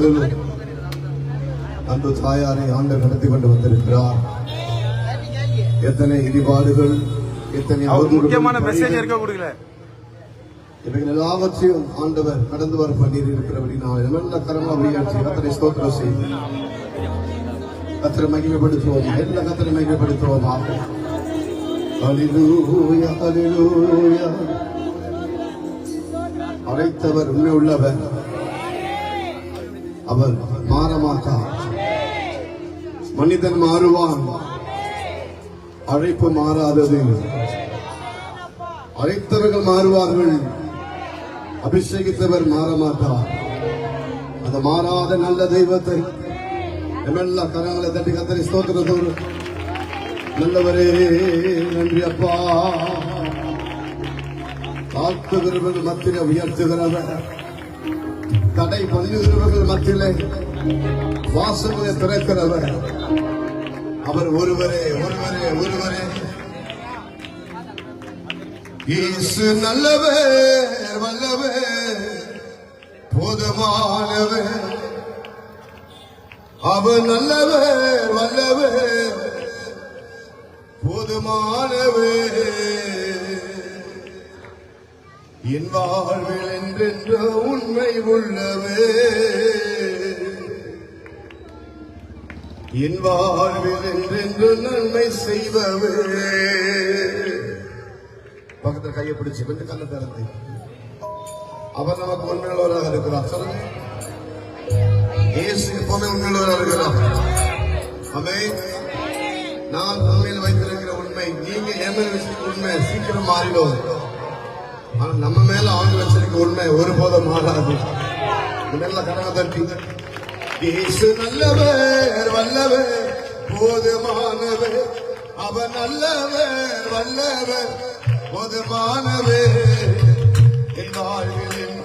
நாட்களில் அன்பு தாயாரை ஆண்டவர் நடத்தி கொண்டு வந்திருக்கிறார். எத்தனை இடிபாடுகள் எத்தனை அவர் அவதூறுகள், முக்கியமான மெசேஜ் பழிகள், இருக்க கொடுக்கல. இவைகள் எல்லாவற்றையும் ஆண்டவர் கடந்து வர பண்ணீர் நல்ல கரமா ஸ்தோத்திரம் செய்து மகிமைப்படுத்துவோம். எல்லா மகிமைப்படுத்துவோம். ஹalleluya ஹalleluya அழைத்தவர் உண்மை உள்ளவர் அவர் மாறமாட்டார் மனிதன் மாறுவான். அழைப்பு மாறாதது. அழைத்தவர்கள் மாறுவார்கள். அபிஷேகித்தவர் மாறமாட்டார். அந்த மாறாத நல்ல தெய்வத்தை எல்லா கரங்களை தட்டி கத்தரி ஸ்தோத்திரத்தோடு. நல்லவரே நன்றி அப்பா. தாக்குகிறவர்கள் மத்திய உயர்த்துகிறவர். கடை பண்ணுகிறவர்கள் மத்தியிலே வாசலை திறக்கிறவர். அவர் ஒருவரே ஒருவரே ஒருவரே. இயேசு நல்லவர் வல்லவர் போதுமானவர். அவர் நல்லவர் வல்லவர் போதுமானவர். என் வாழ்வில் என்றென்ற உண்மை உள்ளவே. என் வாழ்வில் என்றென்று நன்மை செய்பவே பக்கத்தில் கையை பிடிச்சு கொஞ்சம் கண்ணை திறந்து. அவர் நமக்கு உண்மையுள்ளவராக இருக்கிறார். சொல்லுங்க. இயேசு எப்பவுமே உண்மையுள்ளவராக இருக்கிறார். அமே நான் உண்மையில் வைத்திருக்கிற உண்மை நீங்க என் உண்மை சீக்கிரம் மாறிடுவோம். நம்ம மேல ஆண்டு வச்சிருக்க உண்மை ஒருபோதும் மாறாது நல்ல கடனை தட்டி இயேசு நல்லவர் வல்லவர் போதுமானவர். அவர் நல்லவர் வல்லவர் போதுமானவர். என் வாழ்வில்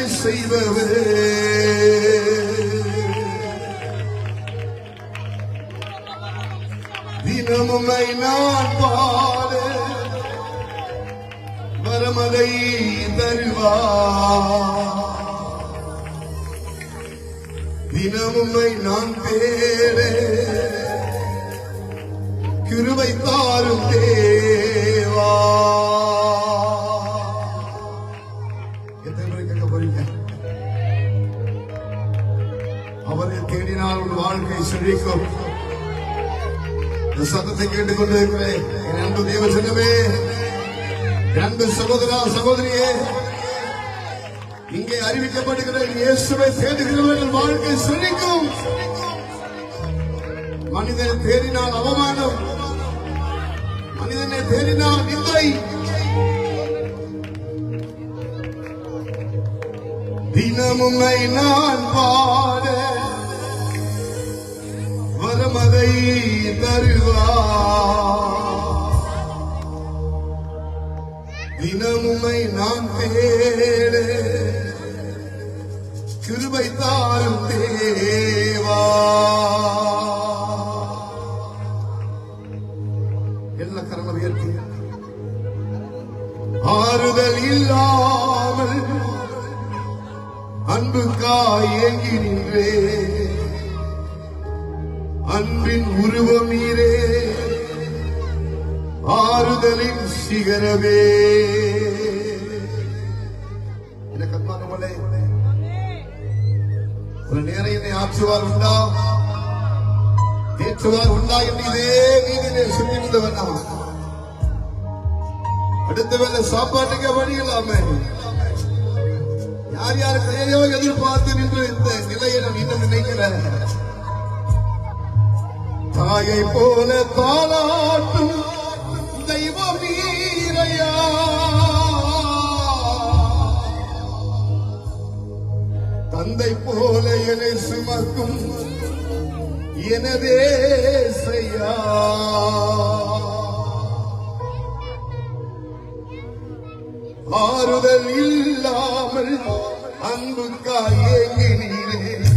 நன்மை செய்பவரே தினமுமை நான் பாட. வரமதை தருவார். தினமுமை நான் பேரே. கிருபை தாரும் தேவா. பேர் அவரை தேடினால் உன் வாழ்க்கை செழிக்கும். சத்தத்தை கேட்டுக்கொண்டு இருக்கிறேன். என் அன்பு தேவ சொன்னவே அன்பு சகோதரா சகோதரியே இங்கே அறிவிக்கப்படுகிற இயேசுவை தேடுகிறவர்கள் வாழ்க்கை செழிக்கும். மனிதனை தேடினால் அவமானம் மனிதனை தேடினால் நிந்தை. தினமுமை நான் பாட வரமதை தருவா தினமுமை நான் தேட கிருபை தாரும் தேவா. எல்லா கரணம் உயர்த்தி ஆறுதல் இல்லாமல் அன்புக்காய் ஏங்கி நின்றே அன்பின் உருவமீரே ஆறுதலின் சிகரமே. எனக்கு ஒரு நேரம் என்னை ஆற்றுவார் உண்டா? தேற்றுவார் உண்டா என்று இதே வீதியிலே சுற்றிருந்தவன் நான் அடுத்த வேலை சாப்பாட்டுக்கே வழி இல்லாம யார் யார் கையோ எதிர்பார்த்து நின்று இந்த நிலையை நான் இன்னும் நினைக்கிறேன் தாயை போல தாளாட்டும் தெய்வம் நீரையா. தந்தை போல என்னை சுமக்கும் எனதே செய்யா ஆறுதல் இல்லாமல் அன்புக்காய் ஏங்கினீரே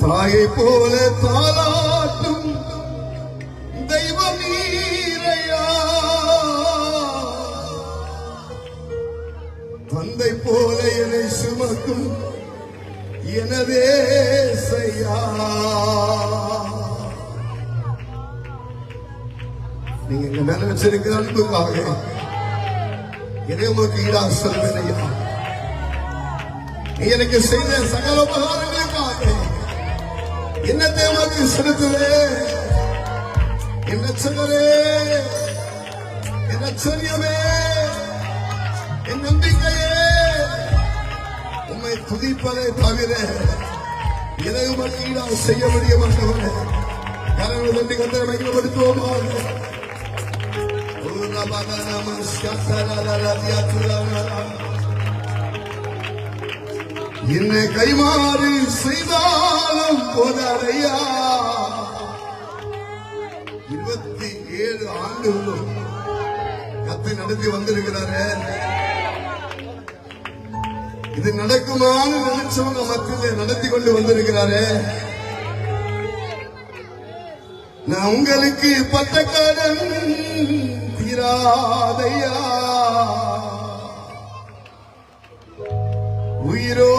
தாயை போல தாளாட்டும் தெய்வம் நீரையா? தந்தை போல என்னை சுமக்கும் எனதே செய்யா. நீங்க இந்த மேல வச்சிருக்கிற அன்புக்காக எதை உமக்கு ஈடா சொல்வேன் ஐயா. நீ எனக்கு செய்த சகல உபகாரங்களுக்காக என்னத்தை உமக்கு செலுத்துதே என்ன சொல்லலே என்ன சொல்லியமே? என் நம்பிக்கையே? உண்மை துதிப்பதை தவிர எதை உமக்கு ஈடா செய்ய முடிய மாட்டவனே கரங்கள் தட்டி கத்தரை மகிழ்ப்படுத்துவோமா என்னை கைமாறு செய்தாலும் போதாதையா? இருபத்தி ஏழு ஆண்டுகளும் கத்தை நடத்தி வந்திருக்கிறாரு. இது நடக்குமான்னு நினைச்சவங்க மத்தியில் நடத்தி கொண்டு வந்திருக்கிறாரு. நான் உங்களுக்கு பட்ட கடன் தீராதையா? உயிரோ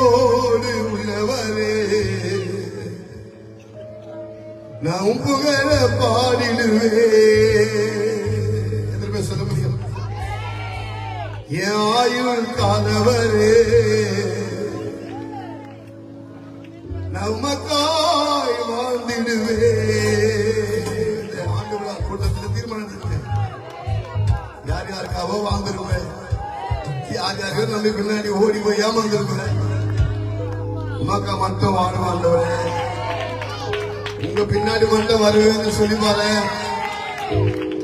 உள்ளவரே நான் புகழ பாடிடுவே சொல்ல முடியும்? என் ஆயுள் காலவரே நமக்காய் வாழ்ந்திடுவே ஆண்டு விழா கூட்டத்தில் தீர்மானம் செஞ்சேன். யார் யாருக்காவோ வாழ்ந்துருவேன் யார் யாருக்கோ நம்ம பின்னாடி ஓடி போய் ஏமாந்துருக்குறேன் உமக்கா மட்டும் வாழும் உங்க பின்னாடி மட்டும் வருவேன்னு சொல்லி பாரு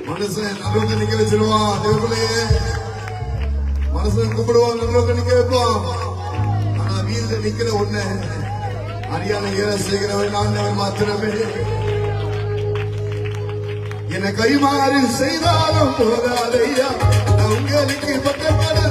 மனுஷன் நடுவில் நிக்க வச்சிருவான் தேவர்களே மனுஷன் கூப்பிடுவான் நடுவில் நிக்க வைப்பான். ஆனா வீட்டுல நிக்கிற ஒண்ணு அறியாத ஏற செய்கிறவன் நான் மாத்திரமே. என கைமாறு செய்தாலும் போதாதையா? நான் உங்களுக்கு பட்டமான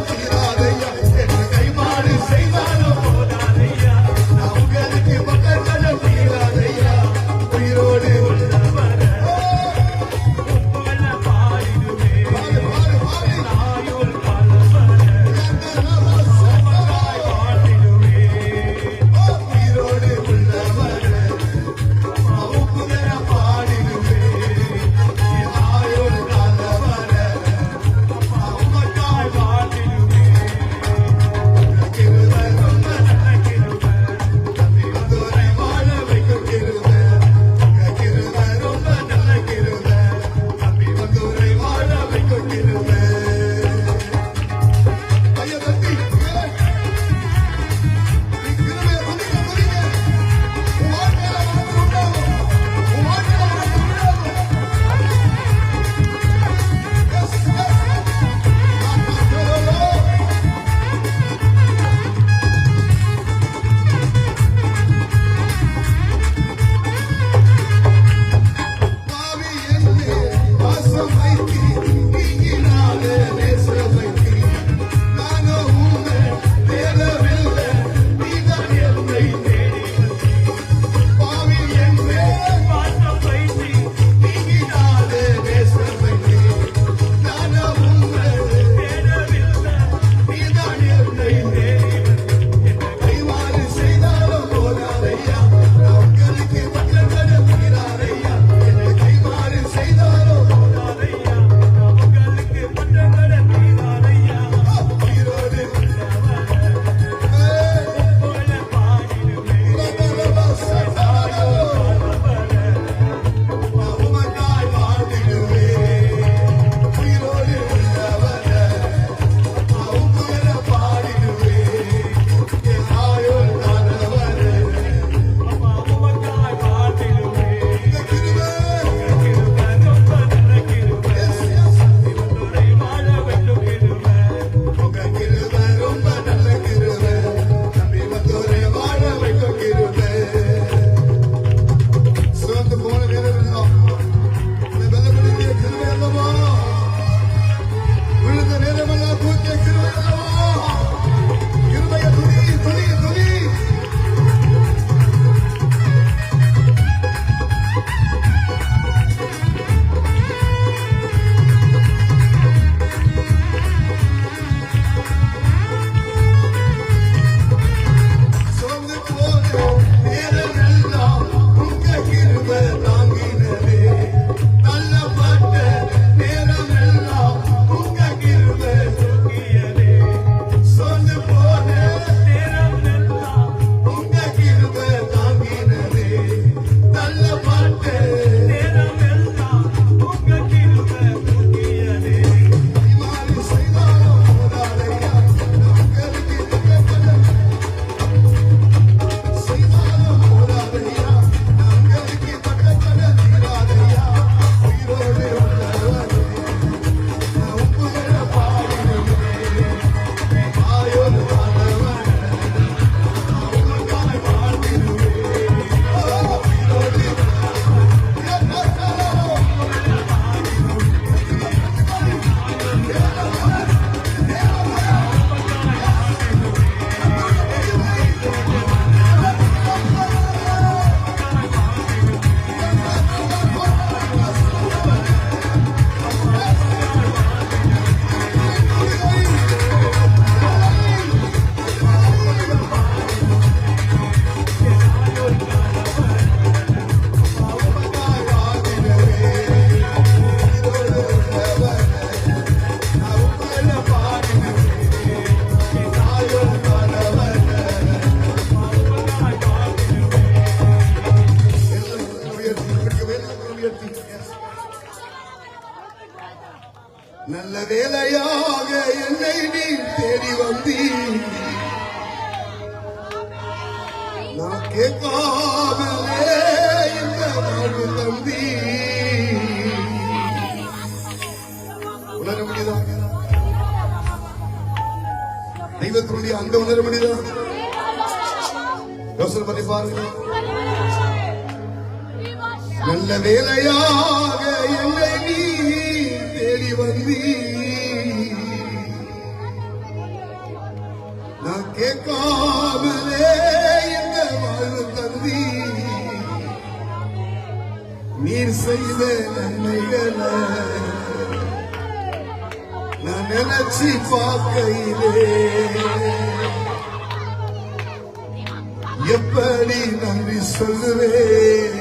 சொல்லுவேன்.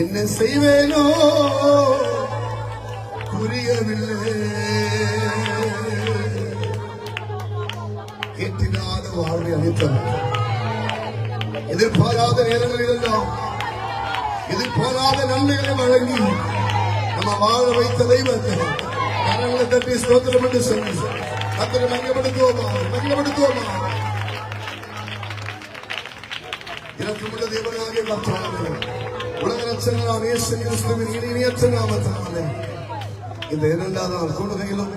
என்ன செய்வேனோ புரியவில்லை. கேட்டினாத வாழ்வை அளித்தவர் எதிர்பாராத நேரங்களில் எல்லாம் எதிர்பாராத நன்மைகளை வழங்கி நம்ம வாழ வைத்த தெய்வத்தை. கரங்களை தட்டி ஸ்தோத்திரம் என்று சொல்லி. அத்தனை மகிழப்படுத்துவோமா மகிழப்படுத்துவோமா இறக்கமுள்ள தேவனாகிய கர்த்தாவே. உலக ரட்சகனான இயேசு கிறிஸ்துவின் இனியற்ற நாமத்தாலே இந்த இரண்டாவது நாள் கூடுகையிலும்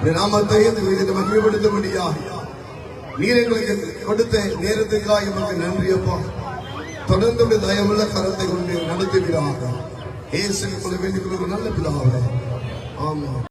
இந்த நாமத்தை இந்த வீதியில் மகிமைப்படுத்தும்படியாக நீர் எங்களுக்கு கொடுத்த நேரத்துக்காக எங்களுக்கு நன்றி அப்பா. தொடர்ந்து உடைய தயவுள்ள கரத்தை கொண்டு நடத்துகிறாங்க ஏசு வேண்டிக் கொள்கிற நல்ல பிதாவே. ஆமா